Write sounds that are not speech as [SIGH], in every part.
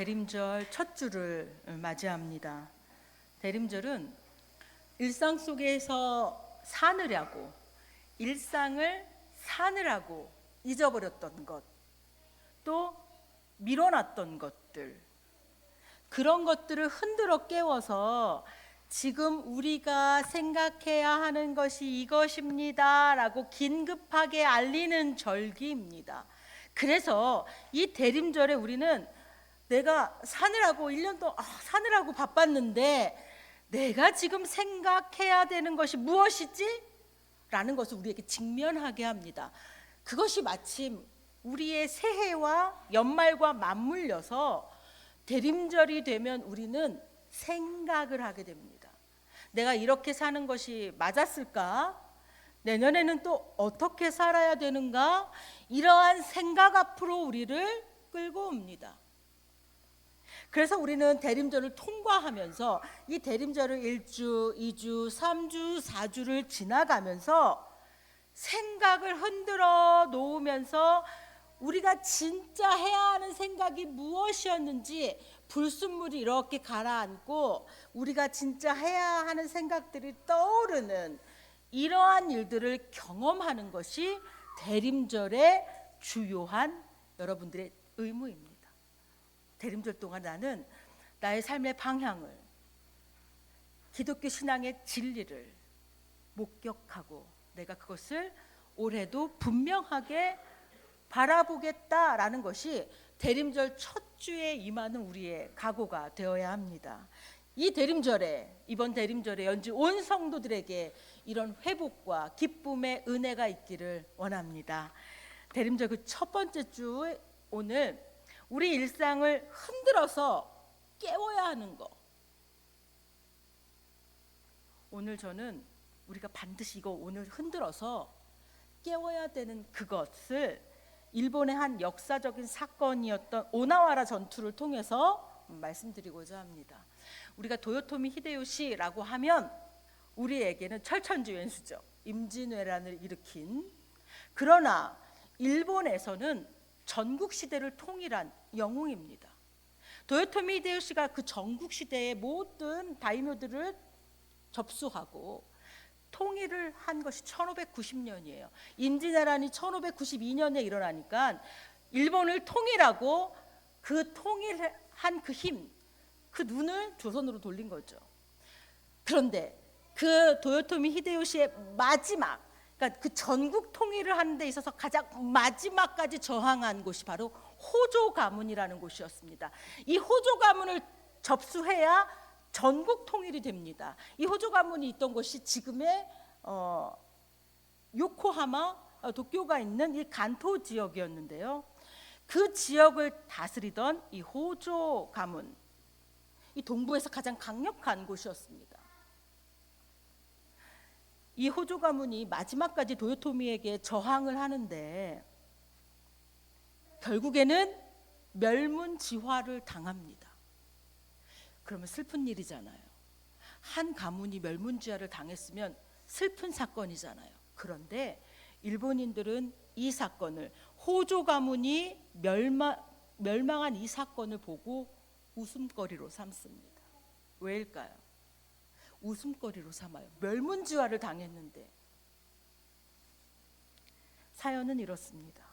대림절 첫 주를 맞이합니다. 대림절은 일상 속에서 사느라고 일상을 사느라고 잊어버렸던 것, 또 밀어놨던 것들, 그런 것들을 흔들어 깨워서 지금 우리가 생각해야 하는 것이 이것입니다 라고 긴급하게 알리는 절기입니다. 그래서 이 대림절에 우리는 내가 사느라고 1년 동안 아, 사느라고 바빴는데 내가 지금 생각해야 되는 것이 무엇이지? 라는 것을 우리에게 직면하게 합니다. 그것이 마침 우리의 새해와 연말과 맞물려서 대림절이 되면 우리는 생각을 하게 됩니다. 내가 이렇게 사는 것이 맞았을까? 내년에는 또 어떻게 살아야 되는가? 이러한 생각 앞으로 우리를 끌고 옵니다. 그래서 우리는 대림절을 통과하면서 이 대림절을 1주, 2주, 3주, 4주를 지나가면서 생각을 흔들어 놓으면서 우리가 진짜 해야 하는 생각이 무엇이었는지 불순물이 이렇게 가라앉고 우리가 진짜 해야 하는 생각들이 떠오르는 이러한 일들을 경험하는 것이 대림절의 주요한 여러분들의 의무입니다. 대림절 동안 나는 나의 삶의 방향을 기독교 신앙의 진리를 목격하고 내가 그것을 올해도 분명하게 바라보겠다라는 것이 대림절 첫 주에 임하는 우리의 각오가 되어야 합니다. 이 대림절에 이번 대림절에 연주 온 성도들에게 이런 회복과 기쁨의 은혜가 있기를 원합니다. 대림절 그 첫 번째 주 오늘 우리 일상을 흔들어서 깨워야 하는 거. 오늘 저는 우리가 반드시 이거 오늘 흔들어서 깨워야 되는 그것을 일본의 한 역사적인 사건이었던 오나와라 전투를 통해서 말씀드리고자 합니다. 우리가 도요토미 히데요시라고 하면 우리에게는 철천지 왼수죠. 임진왜란을 일으킨 그러나 일본에서는 전국 시대를 통일한 영웅입니다. 도요토미 히데요시가 그 전국 시대의 모든 다이묘들을 접수하고 통일을 한 것이 1590년이에요. 임진왜란이 1592년에 일어나니까 일본을 통일하고 그 통일한 그 힘, 그 눈을 조선으로 돌린 거죠. 그런데 그 도요토미 히데요시의 마지막, 그러니까 그 전국 통일을 하는 데 있어서 가장 마지막까지 저항한 곳이 바로 호조 가문이라는 곳이었습니다. 이 호조 가문을 접수해야 전국 통일이 됩니다. 이 호조 가문이 있던 곳이 지금의 어, 요코하마 어, 도쿄가 있는 이 간토 지역이었는데요. 그 지역을 다스리던 이 호조 가문, 이 동부에서 가장 강력한 곳이었습니다. 이 호조 가문이 마지막까지 도요토미에게 저항을 하는데 결국에는 멸문지화를 당합니다. 그러면 슬픈 일이잖아요. 한 가문이 멸문지화를 당했으면 슬픈 사건이잖아요. 그런데 일본인들은 이 사건을 호조 가문이 멸망, 멸망한 이 사건을 보고 웃음거리로 삼습니다. 왜일까요? 웃음거리로 삼아요. 멸문지화를 당했는데 사연은 이렇습니다.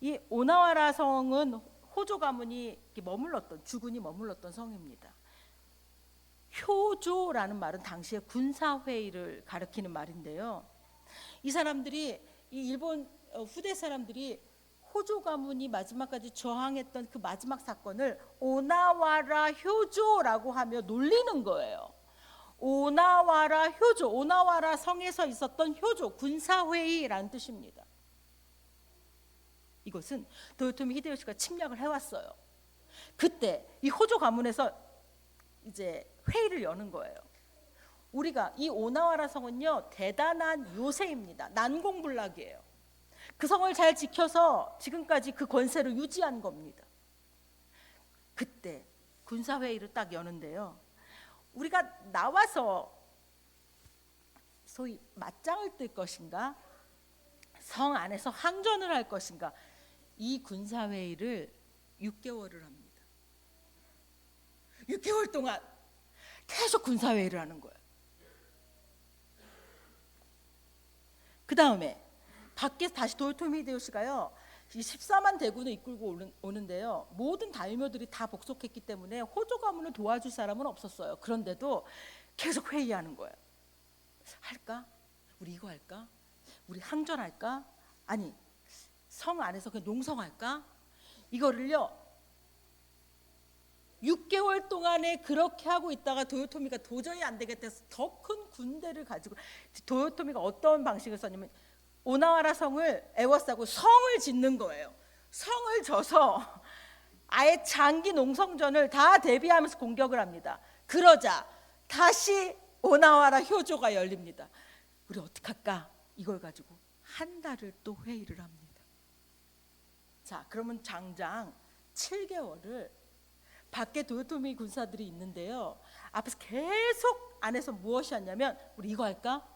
이 오나와라 성은 호조 가문이 머물렀던 주군이 머물렀던 성입니다. 효조라는 말은 당시에 군사 회의를 가리키는 말인데요. 이 사람들이 이 일본 어, 후대 사람들이 호조 가문이 마지막까지 저항했던 그 마지막 사건을 오나와라 효조라고 하며 놀리는 거예요. 오나와라 효조, 오나와라 성에서 있었던 효조 군사 회의라는 뜻입니다. 이것은 도요토미 히데요시가 침략을 해왔어요. 그때 이 호조 가문에서 이제 회의를 여는 거예요. 우리가 이 오나와라 성은요 대단한 요새입니다. 난공불락이에요. 그 성을 잘 지켜서 지금까지 그 권세를 유지한 겁니다. 그때 군사 회의를 딱 여는데요. 우리가 나와서 소위 맞짱을 뜰 것인가, 성 안에서 항전을 할 것인가, 이 군사 회의를 6개월을 합니다. 6개월 동안 계속 군사회의를 하는 거예요. 그 다음에 밖에서 다시 도요토미 히데요시가요. 이 14만 대군을 이끌고 오는, 오는데요. 모든 다이묘들이 다 복속했기 때문에 호조 가문을 도와줄 사람은 없었어요. 그런데도 계속 회의하는 거예요. 할까? 우리 이거 할까? 우리 항전할까? 아니 성 안에서 그냥 농성할까? 이거를요 6개월 동안에 그렇게 하고 있다가 도요토미가 도저히 안 되겠다서 더 큰 군대를 가지고 도요토미가 어떤 방식을 썼냐면 오나와라 성을 에워싸고 성을 짓는 거예요. 성을 져서 아예 장기 농성전을 다 대비하면서 공격을 합니다. 그러자 다시 오나와라 효조가 열립니다. 우리 어떡할까? 이걸 가지고 한 달을 또 회의를 합니다. 자, 그러면 장장 7개월을 밖에 도요토미 군사들이 있는데요. 앞에서 계속 안에서 무엇이 하냐면 우리 이거 할까?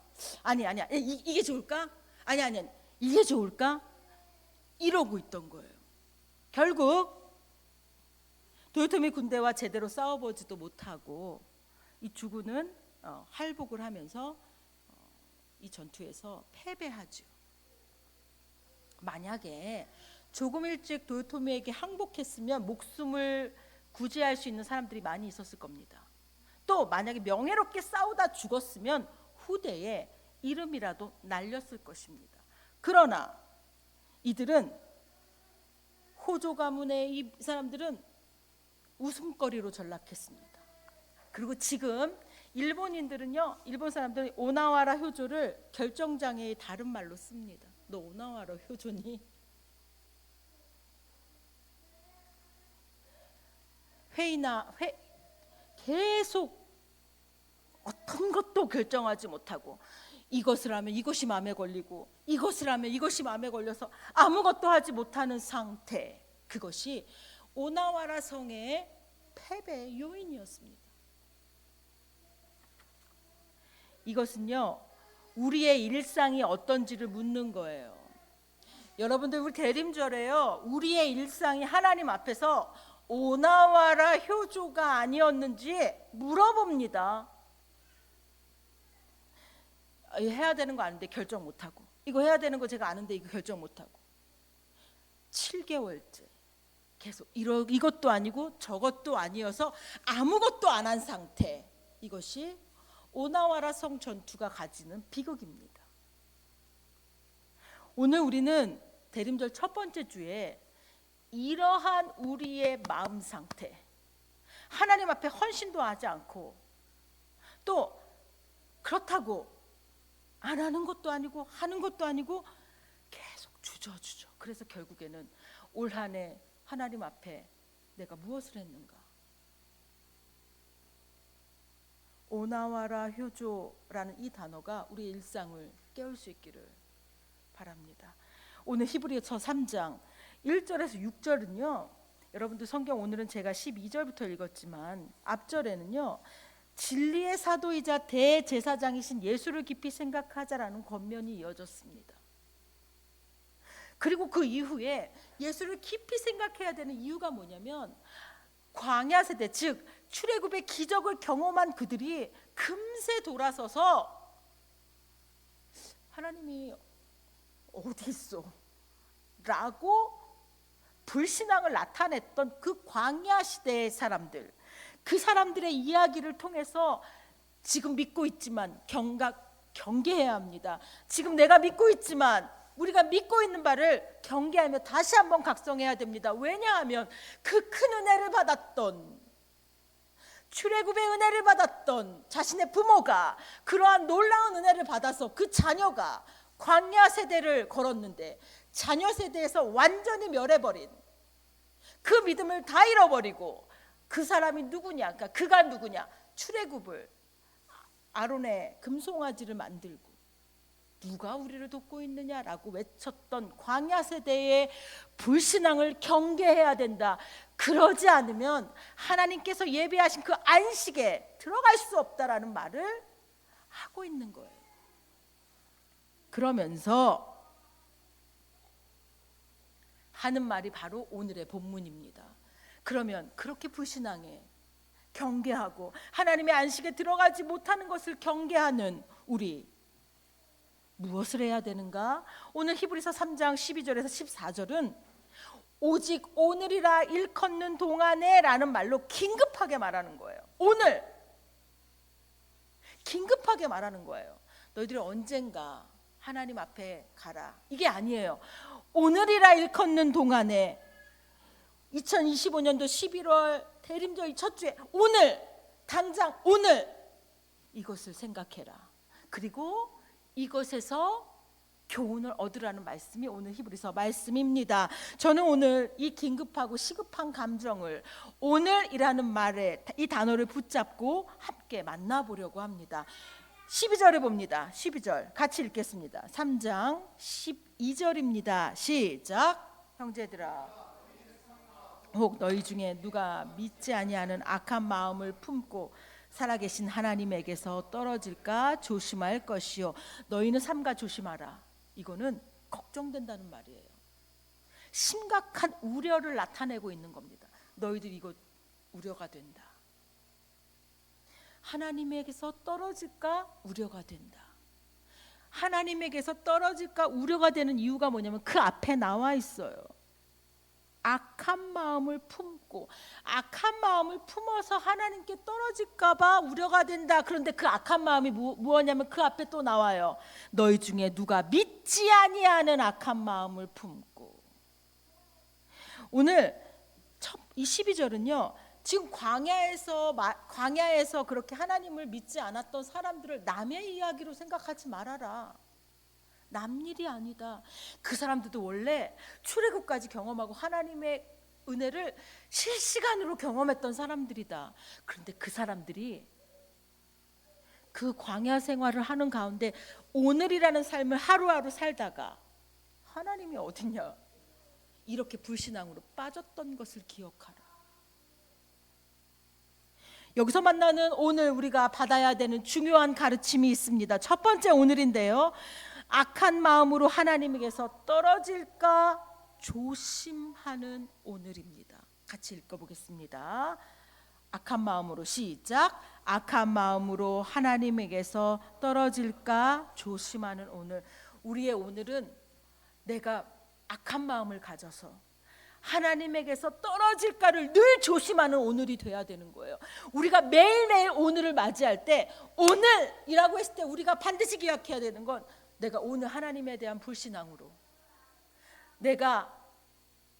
아니 아니야. 이, 이게 좋을까? 아니 아니. 이게 좋을까? 이러고 있던 거예요. 결국 도요토미 군대와 제대로 싸워보지도 못하고 이 주군은 어, 할복을 하면서 어, 이 전투에서 패배하죠. 만약에 조금 일찍 도요토미에게 항복했으면 목숨을 구제할 수 있는 사람들이 많이 있었을 겁니다. 또 만약에 명예롭게 싸우다 죽었으면 후대에 이름이라도 날렸을 것입니다. 그러나 이들은 호조 가문의 이 사람들은 웃음거리로 전락했습니다. 그리고 지금 일본인들은요, 일본 사람들은 오나와라 효조를 결정장애의 다른 말로 씁니다. 너 오나와라 효조니? 회의나 회 계속 어떤 것도 결정하지 못하고 이것을 하면 이것이 마음에 걸리고 이것을 하면 이것이 마음에 걸려서 아무것도 하지 못하는 상태 그것이 오나와라 성의 패배의 요인이었습니다. 이것은요 우리의 일상이 어떤지를 묻는 거예요. 여러분들 우리 대림절에요 우리의 일상이 하나님 앞에서 오나와라 효조가 아니었는지 물어봅니다. 아, 해야 되는 거 아는데 결정 못 하고. 이거 해야 되는 거 제가 아는데 이거 결정 못 하고. 7개월째 계속 이러, 이것도 아니고 저것도 아니어서 아무것도 안 한 상태. 이것이 오나와라 성 전투가 가지는 비극입니다. 오늘 우리는 대림절 첫 번째 주에 이러한 우리의 마음 상태 하나님 앞에 헌신도 하지 않고 또 그렇다고 안 하는 것도 아니고 하는 것도 아니고 계속 주저주저 그래서 결국에는 올 한 해 하나님 앞에 내가 무엇을 했는가 오나와라 효조라는 이 단어가 우리의 일상을 깨울 수 있기를 바랍니다. 오늘 히브리서 3장 1절에서 6절은요. 여러분들 성경 오늘은 제가 12절부터 읽었지만 앞절에는요. 진리의 사도이자 대제사장이신 예수를 깊이 생각하자라는 권면이 이어졌습니다. 그리고 그 이후에 예수를 깊이 생각해야 되는 이유가 뭐냐면 광야 세대 즉 출애굽의 기적을 경험한 그들이 금세 돌아서서 하나님이 어디 있어? 라고 불신앙을 나타냈던 그 광야 시대의 사람들, 그 사람들의 이야기를 통해서 지금 믿고 있지만 경각 경계해야 합니다. 지금 내가 믿고 있지만 우리가 믿고 있는 바를 경계하며 다시 한번 각성해야 됩니다. 왜냐하면 그 큰 은혜를 받았던 출애굽의 은혜를 받았던 자신의 부모가 그러한 놀라운 은혜를 받아서 그 자녀가 광야 세대를 걸었는데 자녀 세대에서 완전히 멸해버린 그 믿음을 다 잃어버리고 그 사람이 누구냐? 그러니까 그가 누구냐? 출애굽을 아론의 금송아지를 만들고 누가 우리를 돕고 있느냐라고 외쳤던 광야 세대의 불신앙을 경계해야 된다. 그러지 않으면 하나님께서 예배하신 그 안식에 들어갈 수 없다라는 말을 하고 있는 거예요. 그러면서 하는 말이 바로 오늘의 본문입니다. 그러면 그렇게 불신앙에 경계하고 하나님의 안식에 들어가지 못하는 것을 경계하는 우리 무엇을 해야 되는가? 오늘 히브리서 3장 12절에서 14절은 오직 오늘이라 일컫는 동안에라는 말로 긴급하게 말하는 거예요. 오늘 긴급하게 말하는 거예요. 너희들이 언젠가 하나님 앞에 가라. 이게 아니에요. 오늘이라 일컫는 동안에 2025년도 11월 대림절 첫 주에 오늘 당장 오늘 이것을 생각해라. 그리고 이것에서 교훈을 얻으라는 말씀이 오늘 히브리서 말씀입니다. 저는 오늘 이 긴급하고 시급한 감정을 오늘이라는 말에 이 단어를 붙잡고 함께 만나보려고 합니다. 12절에 봅니다. 12절 같이 읽겠습니다. 3장 12절입니다. 시작. 형제들아 혹 너희 중에 누가 믿지 아니하는 악한 마음을 품고 살아계신 하나님에게서 떨어질까 조심할 것이요. 너희는 삼가 조심하라. 이거는 걱정된다는 말이에요. 심각한 우려를 나타내고 있는 겁니다. 너희들 이거 우려가 된다. 하나님에게서 떨어질까 우려가 된다. 하나님에게서 떨어질까 우려가 되는 이유가 뭐냐면 그 앞에 나와 있어요 악한 마음을 품고 악한 마음을 품어서 하나님께 떨어질까 봐 우려가 된다. 그런데 그 악한 마음이 무, 무엇냐면 그 앞에 또 나와요. 너희 중에 누가 믿지 아니하는 악한 마음을 품고 오늘 첫, 이 12절은요. 지금 광야에서 마- 광야에서 그렇게 하나님을 믿지 않았던 사람들을 남의 이야기로 생각하지 말아라. 남 일이 아니다. 그 사람들도 원래 출애굽까지 경험하고 하나님의 은혜를 실시간으로 경험했던 사람들이다. 그런데 그 사람들이 그 광야 생활을 하는 가운데 오늘이라는 삶을 하루하루 살다가 하나님이 어딨냐 이렇게 불신앙으로 빠졌던 것을 기억하라. 여기서 만나는 오늘 우리가 받아야 되는 중요한 가르침이 있습니다. 첫 번째 오늘인데요. 악한 마음으로 하나님에게서 떨어질까 조심하는 오늘입니다. 같이 읽어보겠습니다. 악한 마음으로 시작. 악한 마음으로 하나님에게서 떨어질까 조심하는 오늘. 우리의 오늘은 내가 악한 마음을 가져서 하나님에게서 떨어질까를 늘 조심하는 오늘이 돼야 되는 거예요. 우리가 매일매일 오늘을 맞이할 때 오늘이라고 했을 때 우리가 반드시 기억해야 되는 건 내가 오늘 하나님에 대한 불신앙으로 내가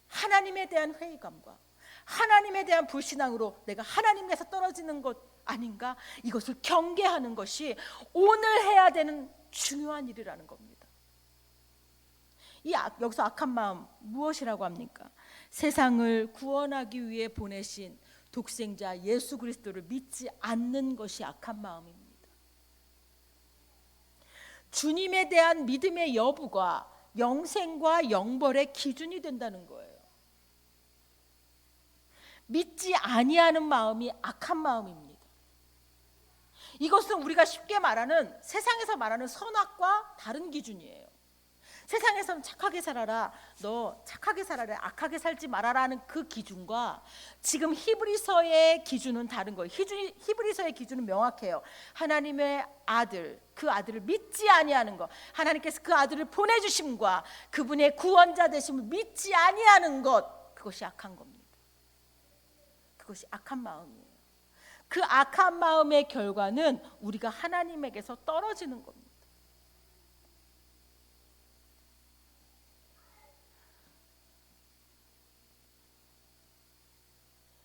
하나님에 대한 회의감과 하나님에 대한 불신앙으로 내가 하나님께서 떨어지는 것 아닌가 이것을 경계하는 것이 오늘 해야 되는 중요한 일이라는 겁니다. 이 악, 여기서 악한 마음 무엇이라고 합니까? 세상을 구원하기 위해 보내신 독생자 예수 그리스도를 믿지 않는 것이 악한 마음입니다. 주님에 대한 믿음의 여부가 영생과 영벌의 기준이 된다는 거예요. 믿지 아니하는 마음이 악한 마음입니다. 이것은 우리가 쉽게 말하는 세상에서 말하는 선악과 다른 기준이에요. 세상에서는 착하게 살아라. 너 착하게 살아라. 악하게 살지 말아라는 그 기준과 지금 히브리서의 기준은 다른 거예요. 히브리, 히브리서의 기준은 명확해요. 하나님의 아들, 그 아들을 믿지 아니하는 것. 하나님께서 그 아들을 보내 주심과 그분의 구원자 되심을 믿지 아니하는 것. 그것이 악한 겁니다. 그것이 악한 마음이에요. 그 악한 마음의 결과는 우리가 하나님에게서 떨어지는 겁니다.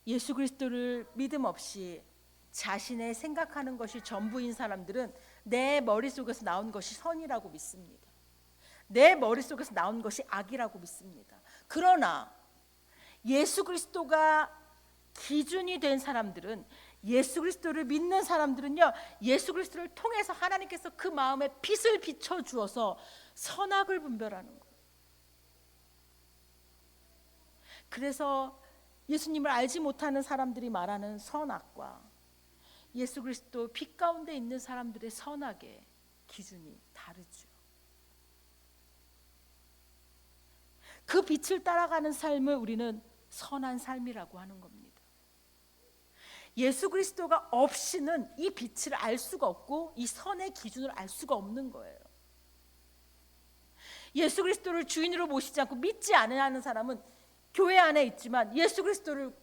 예수 그리스도를 믿음 없이 자신의 생각하는 것이 전부인 사람들은 내 머릿속에서 나온 것이 선이라고 믿습니다. 내 머릿속에서 나온 것이 악이라고 믿습니다. 그러나 예수 그리스도가 기준이 된 사람들은 예수 그리스도를 믿는 사람들은요. 예수 그리스도를 통해서 하나님께서 그 마음에 빛을 비춰 주어서 선악을 분별하는 거예요. 그래서 예수님을 알지 못하는 사람들이 말하는 선악과 예수 그리스도 빛 가운데 있는 사람들의 선악의 기준이 다르죠. 그 빛을 따라가는 삶을 우리는 선한 삶이라고 하는 겁니다. 예수 그리스도가 없이는 이 빛을 알 수가 없고 이 선의 기준을 알 수가 없는 거예요. 예수 그리스도를 주인으로 모시지 않고 믿지 않는 사람은 교회 안에 있지만 예수 그리스도를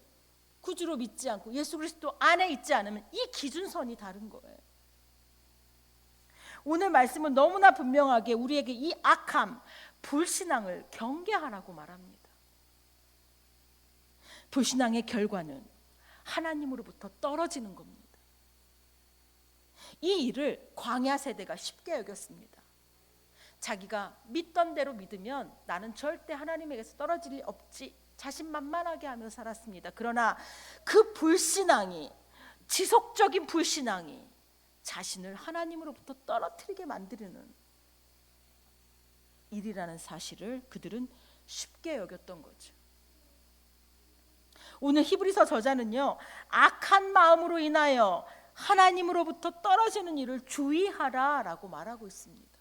구주로 믿지 않고 예수 그리스도 안에 있지 않으면 이 기준선이 다른 거예요. 오늘 말씀은 너무나 분명하게 우리에게 이 악함, 불신앙을 경계하라고 말합니다. 불신앙의 결과는 하나님으로부터 떨어지는 겁니다. 이 일을 광야 세대가 쉽게 여겼습니다. 자기가 믿던 대로 믿으면 나는 절대 하나님에게서 떨어질 일 없지 자신만만하게 하며 살았습니다. 그러나 그 불신앙이 지속적인 불신앙이 자신을 하나님으로부터 떨어뜨리게 만드는 일이라는 사실을 그들은 쉽게 여겼던 거죠. 오늘 히브리서 저자는요 악한 마음으로 인하여 하나님으로부터 떨어지는 일을 주의하라라고 말하고 있습니다.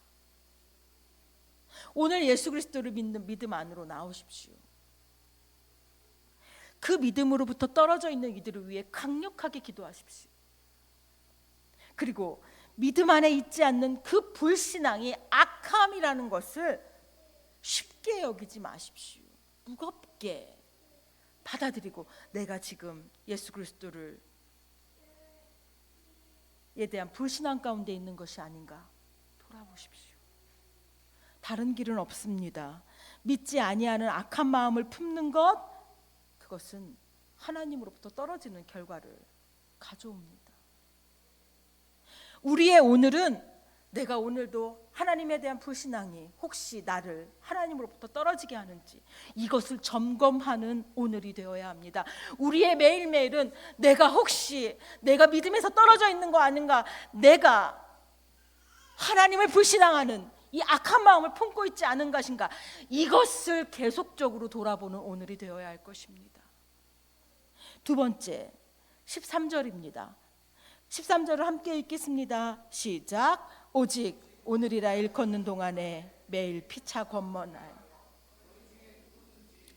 오늘 예수 그리스도를 믿는 믿음 안으로 나오십시오. 그 믿음으로부터 떨어져 있는 이들을 위해 강력하게 기도하십시오. 그리고 믿음 안에 있지 않는 그 불신앙이 악함이라는 것을 쉽게 여기지 마십시오. 무겁게 받아들이고 내가 지금 예수 그리스도를 에 대한 불신앙 가운데 있는 것이 아닌가 돌아보십시오. 다른 길은 없습니다. 믿지 아니하는 악한 마음을 품는 것 그것은 하나님으로부터 떨어지는 결과를 가져옵니다. 우리의 오늘은 내가 오늘도 하나님에 대한 불신앙이 혹시 나를 하나님으로부터 떨어지게 하는지 이것을 점검하는 오늘이 되어야 합니다. 우리의 매일매일은 내가 혹시 내가 믿음에서 떨어져 있는 거 아닌가? 내가 하나님을 불신앙하는 이 악한 마음을 품고 있지 않은 것인가? 이것을 계속적으로 돌아보는 오늘이 되어야 할 것입니다. 두 번째 13절입니다. 13절을 함께 읽겠습니다. 시작. 오직 오늘이라 일컫는 동안에 매일 피차 권면할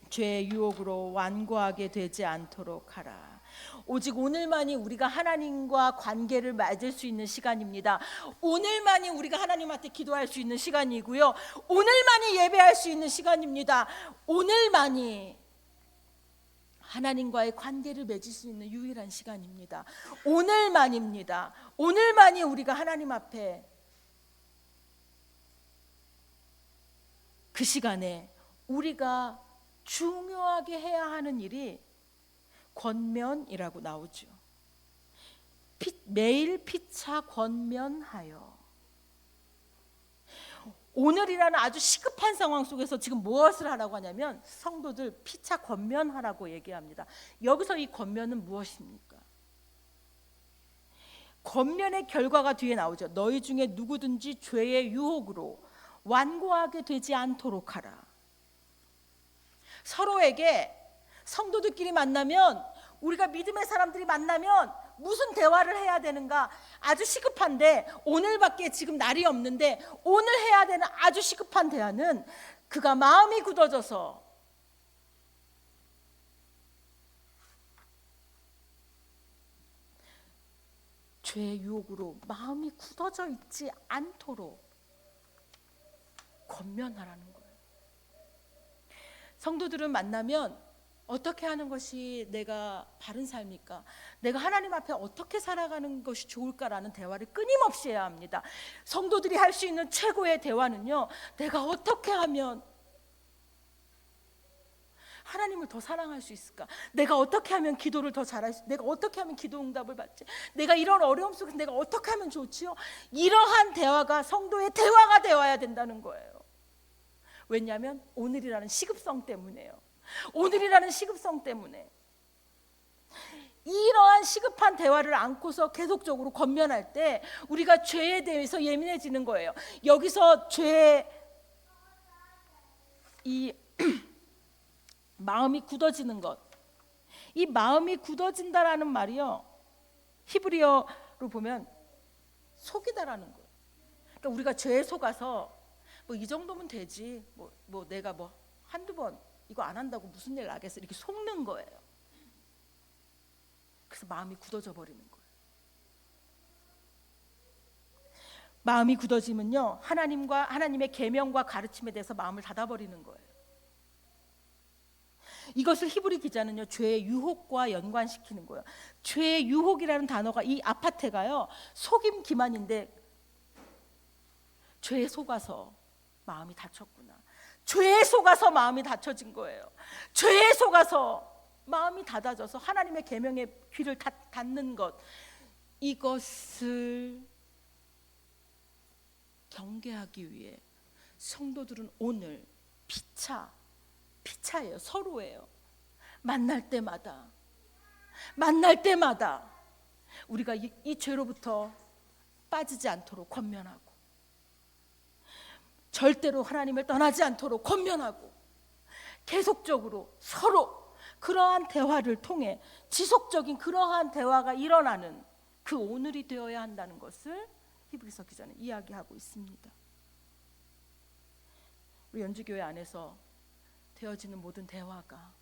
죄의 유혹으로 완고하게 되지 않도록 하라. 오직 오늘만이 우리가 하나님과 관계를 맺을 수 있는 시간입니다. 오늘만이 우리가 하나님한테 기도할 수 있는 시간이고요. 오늘만이 예배할 수 있는 시간입니다. 오늘만이 하나님과의 관계를 맺을 수 있는 유일한 시간입니다. 오늘만입니다. 오늘만이 우리가 하나님 앞에 그 시간에 우리가 중요하게 해야 하는 일이 권면이라고 나오죠. 피, 매일 피차 권면하여 오늘이라는 아주 시급한 상황 속에서 지금 무엇을 하라고 하냐면 성도들 피차 권면하라고 얘기합니다. 여기서 이 권면은 무엇입니까? 권면의 결과가 뒤에 나오죠. 너희 중에 누구든지 죄의 유혹으로 완고하게 되지 않도록 하라. 서로에게 성도들끼리 만나면 우리가 믿음의 사람들이 만나면 무슨 대화를 해야 되는가 아주 시급한데 오늘밖에 지금 날이 없는데 오늘 해야 되는 아주 시급한 대화는 그가 마음이 굳어져서 죄의 유혹으로 마음이 굳어져 있지 않도록 권면하라는 거예요. 성도들은 만나면 어떻게 하는 것이 내가 바른 삶일까? 내가 하나님 앞에 어떻게 살아가는 것이 좋을까라는 대화를 끊임없이 해야 합니다. 성도들이 할 수 있는 최고의 대화는요. 내가 어떻게 하면 하나님을 더 사랑할 수 있을까? 내가 어떻게 하면 기도를 더 잘할 수, 내가 어떻게 하면 기도 응답을 받지? 내가 이런 어려움 속에서 내가 어떻게 하면 좋지요? 이러한 대화가 성도의 대화가 되어야 된다는 거예요. 왜냐하면 오늘이라는 시급성 때문에요. 오늘이라는 시급성 때문에 이러한 시급한 대화를 안고서 계속적으로 권면할 때 우리가 죄에 대해서 예민해지는 거예요. 여기서 죄이 [CLEARS THROAT] 마음이 굳어지는 것. 이 마음이 굳어진다라는 말이요. 히브리어로 보면 속이다라는 거예요. 그러니까 우리가 죄에 속아서 뭐 이 정도면 되지. 뭐, 뭐 내가 뭐 한두 번 이거 안 한다고 무슨 일 나겠어 이렇게 속는 거예요. 그 그래서 마음이 굳어져 버리는 거예요. 마음이 굳어지면요 하나님과 하나님의 계명과 가르침에 대해서 마음을 닫아버리는 거예요. 이것을 히브리 기자는요 죄의 유혹과 연관시키는 거예요. 죄의 유혹이라는 단어가 이 아파테가요 속임 기만인데 죄에 속아서 마음이 닫혔구나. 죄에 속아서 마음이 닫혀진 거예요. 죄에 속아서 마음이 닫아져서 하나님의 계명에 귀를 닫, 닫는 것 이것을 경계하기 위해 성도들은 오늘 피차 피차예요. 서로예요. 만날 때마다 만날 때마다 우리가 이, 이 죄로부터 빠지지 않도록 권면하고 절대로 하나님을 떠나지 않도록 권면하고 계속적으로 서로 그러한 대화를 통해 지속적인 그러한 대화가 일어나는 그 오늘이 되어야 한다는 것을 히브리서 기자는 이야기하고 있습니다. 우리 연주교회 안에서 되어지는 모든 대화가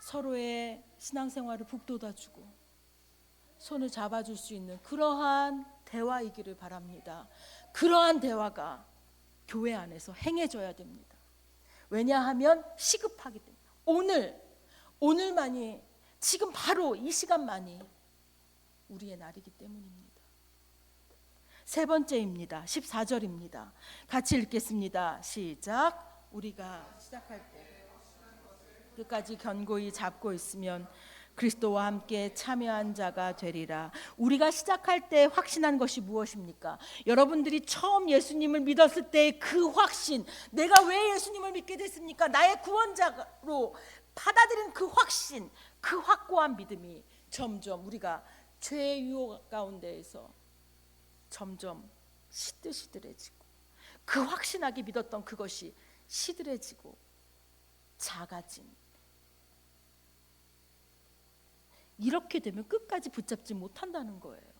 서로의 신앙생활을 북돋아주고 손을 잡아줄 수 있는 그러한 대화이기를 바랍니다. 그러한 대화가 교회 안에서 행해져야 됩니다. 왜냐하면 시급하기 때문에 오늘 오늘만이 지금 바로 이 시간만이 우리의 날이기 때문입니다. 세 번째입니다. 14절입니다. 같이 읽겠습니다. 시작. 우리가 시작할 때 끝까지 견고히 잡고 있으면 그리스도와 함께 참여한 자가 되리라. 우리가 시작할 때 확신한 것이 무엇입니까? 여러분들이 처음 예수님을 믿었을 때그 확신, 내가 왜 예수님을 믿게 됐습니까? 나의 구원자로 받아들인 그 확신, 그 확고한 믿음이 점점 우리가 죄의 유혹 가운데에서 점점 시들시들해지고 그 확신하게 믿었던 그것이 시들해지고 작아진 이렇게 되면 끝까지 붙잡지 못한다는 거예요.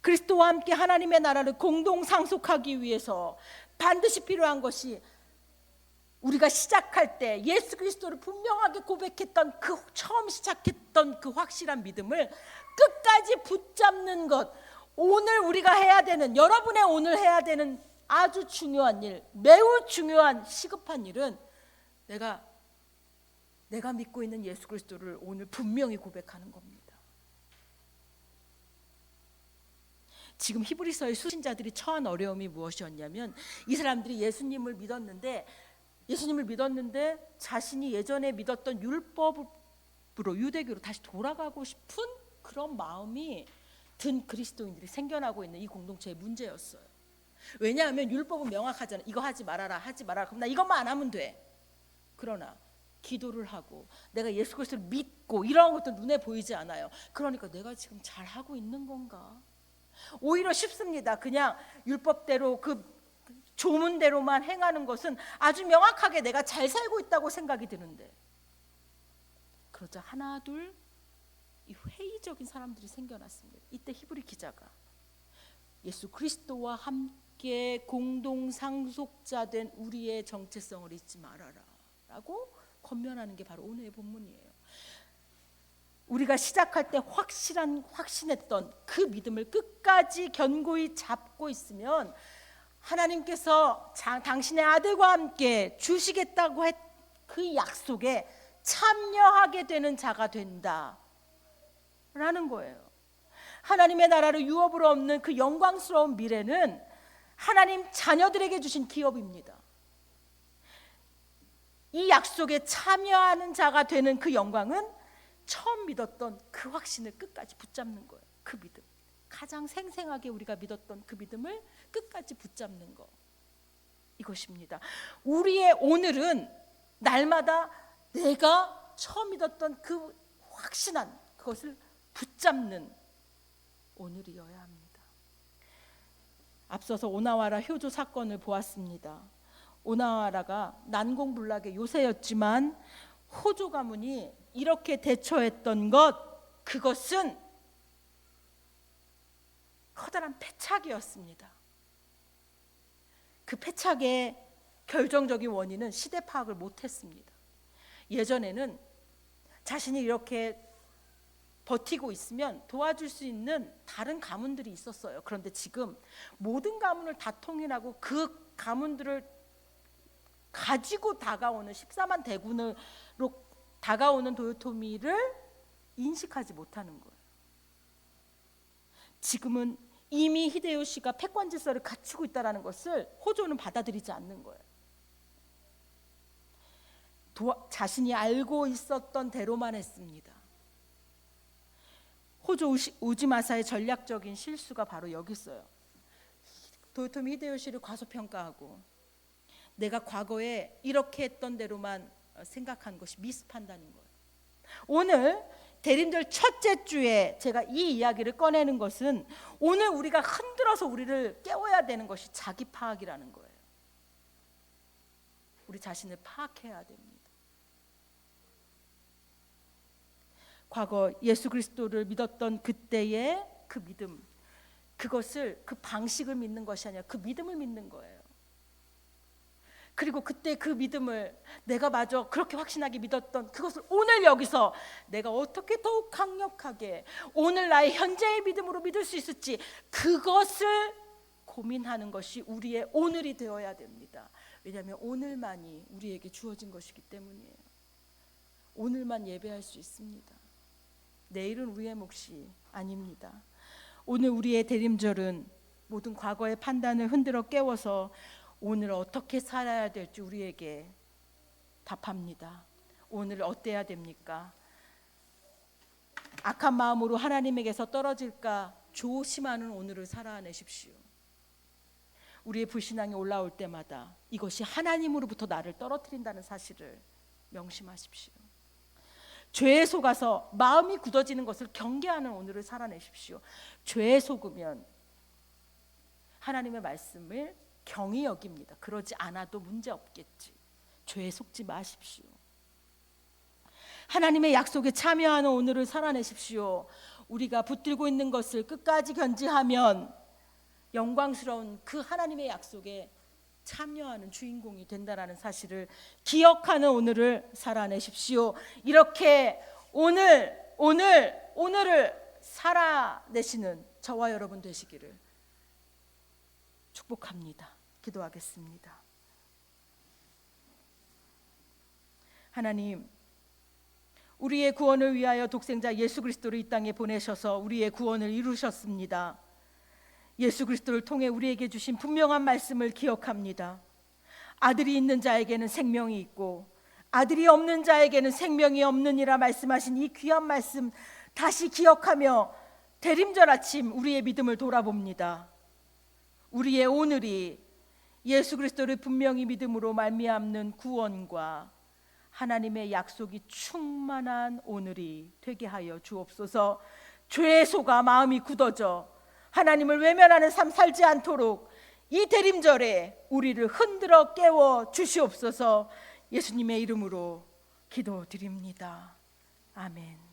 그리스도와 함께 하나님의 나라를 공동 상속하기 위해서 반드시 필요한 것이 우리가 시작할 때 예수 그리스도를 분명하게 고백했던 그 처음 시작했던 그 확실한 믿음을 끝까지 붙잡는 것. 오늘 우리가 해야 되는 여러분의 오늘 해야 되는 아주 중요한 일, 매우 중요한 시급한 일은 내가 내가 믿고 있는 예수 그리스도를 오늘 분명히 고백하는 겁니다. 지금 히브리서의 수신자들이 처한 어려움이 무엇이었냐면 이 사람들이 예수님을 믿었는데 예수님을 믿었는데 자신이 예전에 믿었던 율법으로 유대교로 다시 돌아가고 싶은 그런 마음이 든 그리스도인들이 생겨나고 있는 이 공동체의 문제였어요. 왜냐하면 율법은 명확하잖아요. 이거 하지 말아라, 하지 말아라. 그럼 나 이것만 안 하면 돼. 그러나 기도를 하고 내가 예수 그리스도를 믿고 이러한 것도 눈에 보이지 않아요. 그러니까 내가 지금 잘 하고 있는 건가? 오히려 쉽습니다. 그냥 율법대로 그 조문대로만 행하는 것은 아주 명확하게 내가 잘 살고 있다고 생각이 드는데 그러자 하나 둘 이 회의적인 사람들이 생겨났습니다. 이때 히브리 기자가 예수 그리스도와 함께 공동 상속자 된 우리의 정체성을 잊지 말아라라고 권면하는 게 바로 오늘의 본문이에요. 우리가 시작할 때 확실한 확신했던 그 믿음을 끝까지 견고히 잡고 있으면 하나님께서 자, 당신의 아들과 함께 주시겠다고 했 그 약속에 참여하게 되는 자가 된다 라는 거예요. 하나님의 나라를 유업으로 얻는 그 영광스러운 미래는 하나님 자녀들에게 주신 기업입니다. 이 약속에 참여하는 자가 되는 그 영광은 처음 믿었던 그 확신을 끝까지 붙잡는 거예요. 그 믿음. 가장 생생하게 우리가 믿었던 그 믿음을 끝까지 붙잡는 것. 이것입니다. 우리의 오늘은 날마다 내가 처음 믿었던 그 확신한 그것을 붙잡는 오늘이어야 합니다. 앞서서 오나와라 효조 사건을 보았습니다. 오나와라가 난공불락의 요새였지만 호조 가문이 이렇게 대처했던 것 그것은 커다란 패착이었습니다. 그 패착의 결정적인 원인은 시대 파악을 못했습니다. 예전에는 자신이 이렇게 버티고 있으면 도와줄 수 있는 다른 가문들이 있었어요. 그런데 지금 모든 가문을 다 통일하고 그 가문들을 가지고 다가오는 14만 대군으로 다가오는 도요토미를 인식하지 못하는 거예요. 지금은 이미 히데요시가 패권 질서를 갖추고 있다라는 것을 호조는 받아들이지 않는 거예요. 도와, 자신이 알고 있었던 대로만 했습니다. 호조 우시, 우지마사의 전략적인 실수가 바로 여기 있어요. 도요토미 히데요시를 과소평가하고 내가 과거에 이렇게 했던 대로만 생각한 것이 미스판단인 거예요. 오늘 대림절 첫째 주에 제가 이 이야기를 꺼내는 것은 오늘 우리가 흔들어서 우리를 깨워야 되는 것이 자기 파악이라는 거예요. 우리 자신을 파악해야 됩니다. 과거 예수 그리스도를 믿었던 그때의 그 믿음, 그것을 그 방식을 믿는 것이 아니라 그 믿음을 믿는 거예요. 그리고 그때 그 믿음을 내가 마저 그렇게 확신하게 믿었던 그것을 오늘 여기서 내가 어떻게 더욱 강력하게 오늘 나의 현재의 믿음으로 믿을 수 있을지 그것을 고민하는 것이 우리의 오늘이 되어야 됩니다. 왜냐하면 오늘만이 우리에게 주어진 것이기 때문이에요. 오늘만 예배할 수 있습니다. 내일은 우리의 몫이 아닙니다. 오늘 우리의 대림절은 모든 과거의 판단을 흔들어 깨워서 오늘 어떻게 살아야 될지 우리에게 답합니다. 오늘 어때야 됩니까? 악한 마음으로 하나님에게서 떨어질까 조심하는 오늘을 살아내십시오. 우리의 불신앙이 올라올 때마다 이것이 하나님으로부터 나를 떨어뜨린다는 사실을 명심하십시오. 죄에 속아서 마음이 굳어지는 것을 경계하는 오늘을 살아내십시오. 죄에 속으면 하나님의 말씀을 경히 여깁니다. 그러지 않아도 문제 없겠지. 죄에 속지 마십시오. 하나님의 약속에 참여하는 오늘을 살아내십시오. 우리가 붙들고 있는 것을 끝까지 견지하면 영광스러운 그 하나님의 약속에 참여하는 주인공이 된다라는 사실을 기억하는 오늘을 살아내십시오. 이렇게 오늘 오늘 오늘을 살아내시는 저와 여러분 되시기를 축복합니다. 기도하겠습니다. 하나님 우리의 구원을 위하여 독생자 예수 그리스도를 이 땅에 보내셔서 우리의 구원을 이루셨습니다. 예수 그리스도를 통해 우리에게 주신 분명한 말씀을 기억합니다. 아들이 있는 자에게는 생명이 있고 아들이 없는 자에게는 생명이 없느니라 말씀하신 이 귀한 말씀 다시 기억하며 대림절 아침 우리의 믿음을 돌아봅니다. 우리의 오늘이 예수 그리스도를 분명히 믿음으로 말미암는 구원과 하나님의 약속이 충만한 오늘이 되게 하여 주옵소서. 죄의 소가 마음이 굳어져 하나님을 외면하는 삶 살지 않도록 이 대림절에 우리를 흔들어 깨워 주시옵소서. 예수님의 이름으로 기도드립니다. 아멘.